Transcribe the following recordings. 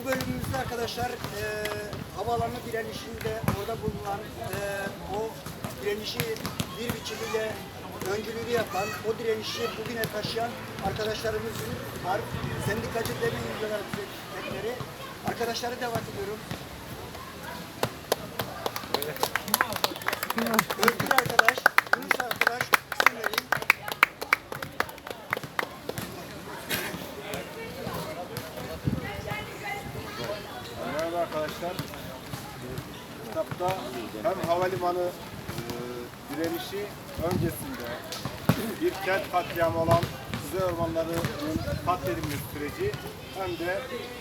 bu bölümümüzde arkadaşlar e, havaalanı direnişinde orada bulunan e, o direnişi bir biçimiyle öncülüğünü yapan, o direnişi bugüne taşıyan arkadaşlarımız var. Sendikacı Demir Yöneticileri. Arkadaşları davet ediyorum. Özgür hem havalimanı e, direnişi öncesinde bir kent katliamı olan Kuzey Ormanları'nın katledilmesi süreci hem de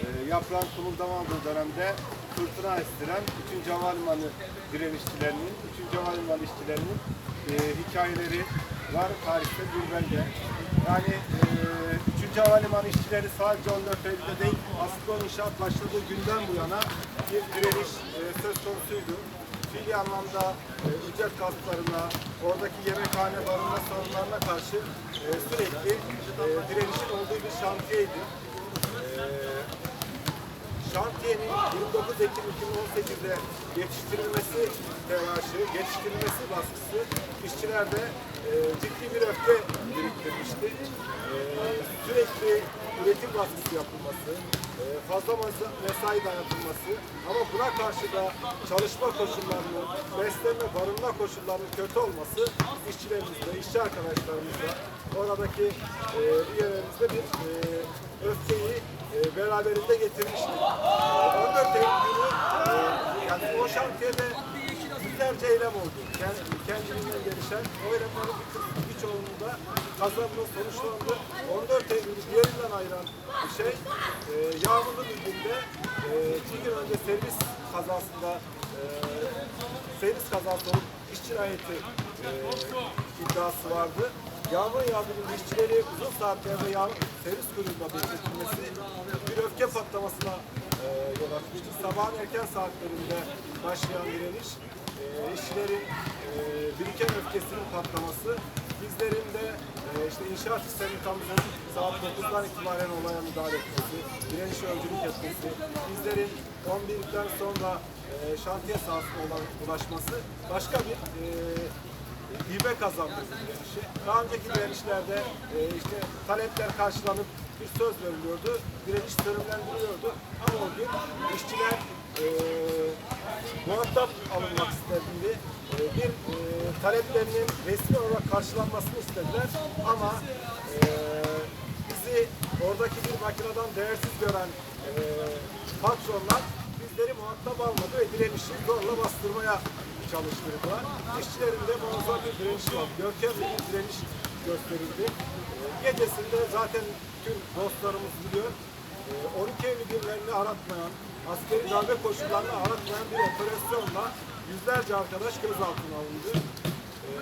e, yaprağın kımıldamadığı dönemde fırtına estiren 3. Havalimanı direnişçilerinin, 3. Havalimanı işçilerinin e, hikayeleri var tarihte bir belge. Yani e, 3. Havalimanı işçileri sadece 14 Eylül'de değil, aslında inşaat başladığı günden bu yana bir direniş e, söz konusuydu. Fiili anlamda e, ücret katkılarına, oradaki yemekhane barınma sorunlarına karşı e, sürekli e, direnişin olduğu bir şantiyeydi. E, şantiyenin 29 Ekim 2018'de yetiştirilmesi telaşı, yetiştirilmesi baskısı işçilerde e, ciddi bir öfke biriktirmişti. E, sürekli üretim baskısı yapılması, e, fazla mesai dayatılması ama buna karşı da çalışma koşullarının, beslenme, barınma koşullarının kötü olması işçilerimizde, işçi arkadaşlarımızda, oradaki e, üyelerimizde bir e, öfkeyi e, beraberinde getirmişti. E, 14 Eylül günü e, yani o şantiyede yüzlerce eylem oldu. Yani kendiliğinden gelişen o eylemlerin bir kısmı birçoğunda kazanma sonuçlandı. 14 Eylül'ü diğerinden ayıran bir şey e, yağmurlu bir günde e, iki gün önce servis kazasında e, servis kazası olup işçi cinayeti e, iddiası vardı. Yağmur yağdığında işçileri uzun saatlerde yağmur servis kuyruğunda bekletilmesi bir öfke patlamasına e, yol açmıştı. Sabahın erken saatlerinde başlayan direniş, e, işçilerin biriken öfkesinin patlaması, bizlerin de e, işte inşaat sendikamızın saat 9'dan itibaren olaya müdahale etmesi, direnişe öncülük etmesi, bizlerin 11'den sonra e, şantiye sahasına olan ulaşması başka bir e, hibe kazandı direnişi. Daha önceki direnişlerde e, işte talepler karşılanıp bir söz veriliyordu, direniş sönümlendiriliyordu. Ama o gün işçiler muhatap alınmak istediğinde e, bir e, taleplerinin resmi olarak karşılanmasını istediler. Ama e, bizi oradaki bir makineden değersiz gören e, patronlar bizleri muhatap almadı ve direnişi zorla bastırmaya çalıştırdılar. İşçilerin de muazzam bir direnişi var. Görkemli bir direniş gösterildi. Gecesinde zaten tüm dostlarımız biliyor. e, 12 Eylül günlerini aratmayan, askeri darbe koşullarını aratmayan bir operasyonla yüzlerce arkadaş gözaltına alındı. E,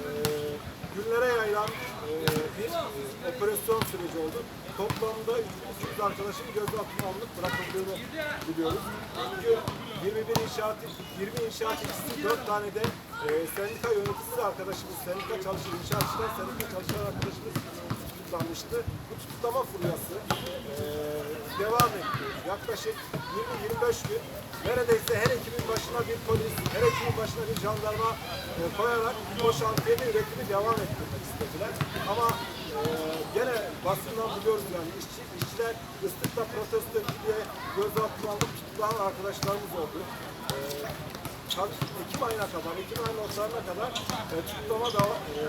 günlere yayılan e, bir e, operasyon süreci oldu. Toplamda 300 arkadaşın gözaltına alınıp bırakıldığını biliyoruz. Çünkü 21 inşaat, 20 inşaat işçisi, 4 tane de e, sendika yöneticisi arkadaşımız, sendika çalışan, inşaatçılar, sendika çalışan arkadaşımız tutuklanmıştı. Bu tutuklama furyası e, devam etti. Yaklaşık 20-25 gün neredeyse her ekibin başına bir polis, her ekibin başına bir jandarma e, koyarak o şantiyede üretimi devam ettirmek istediler. Ama e, gene basından biliyoruz yani işçi, işçiler ıslıkla protesto etti diye gözaltına alıp tutuklanan arkadaşlarımız oldu. E, Ekim ayına kadar, Ekim ayının ortalarına kadar e, tutuklama da, e,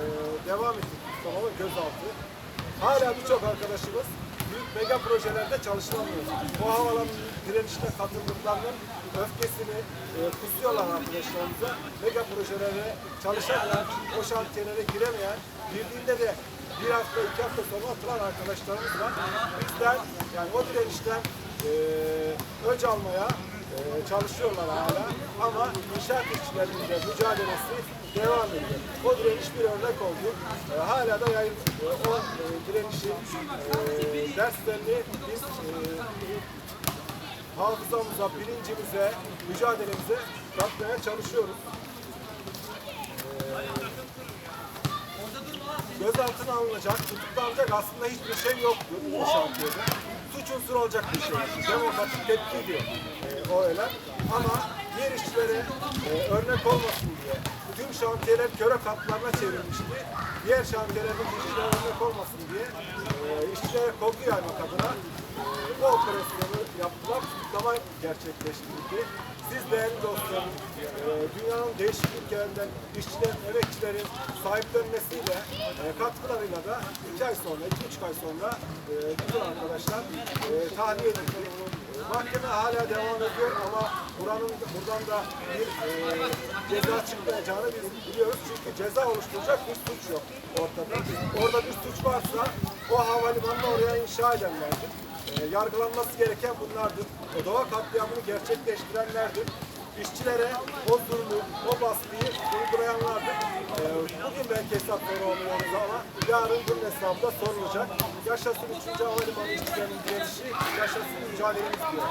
devam etti. Tutuklama ve gözaltı. Hala birçok arkadaşımız mega projelerde çalışılamıyor. Bu havalan direnişine katıldıklarının öfkesini e, kusuyorlar arkadaşlarımıza. Mega projelere çalışamayan, o şantiyelere giremeyen, girdiğinde de bir hafta, iki hafta sonra atılan arkadaşlarımız var. Bizler yani o direnişten e, öc almaya e, çalışıyorlar hala ama inşaat işçilerinin de mücadelesi devam ediyor. O direniş bir örnek oldu. E, hala da yayın e, o e, direnişin e, derslerini biz e, hafızamıza, bilincimize, mücadelemize katmaya çalışıyoruz. gözaltına alınacak, tutuklanacak aslında hiçbir şey yoktu bu. Suç unsuru olacak bir şey. Demokratik tepki diyor e, o eylem. Ama diğer işçilere e, örnek olmasın diye tüm şantiyeler köre katlarına çevrilmişti. Diğer şantiyelerdeki işçilere örnek olmasın diye e, işçilere korku yaymak adına e, bu operasyonu yaptılar. Tutuklama gerçekleştirildi. Siz değerli dostlarım, e, dünyanın değişik ülkelerinden işçilerin, emekçilerin sahiplenmesiyle, e, katkılarıyla da iki ay sonra, iki buçuk ay sonra e, bütün arkadaşlar tahliye edildi. Mahkeme hala devam ediyor ama buranın buradan da bir e, ceza çıkmayacağını biz biliyoruz. Çünkü ceza oluşturacak bir suç yok ortada. Orada bir suç varsa o havalimanını oraya inşa edenlerdir. E, yargılanması gereken bunlardır. O doğa katliamını gerçekleştirenlerdir. İşçilere o zulmü, o baskıyı uygulayanlardır. E, bugün belki hesap soruyoruz ama yarın bunun hesabı da sorulacak. Yaşasın 3. Havalimanı işçilerinin direnişi, yaşasın mücadelemiz diyor.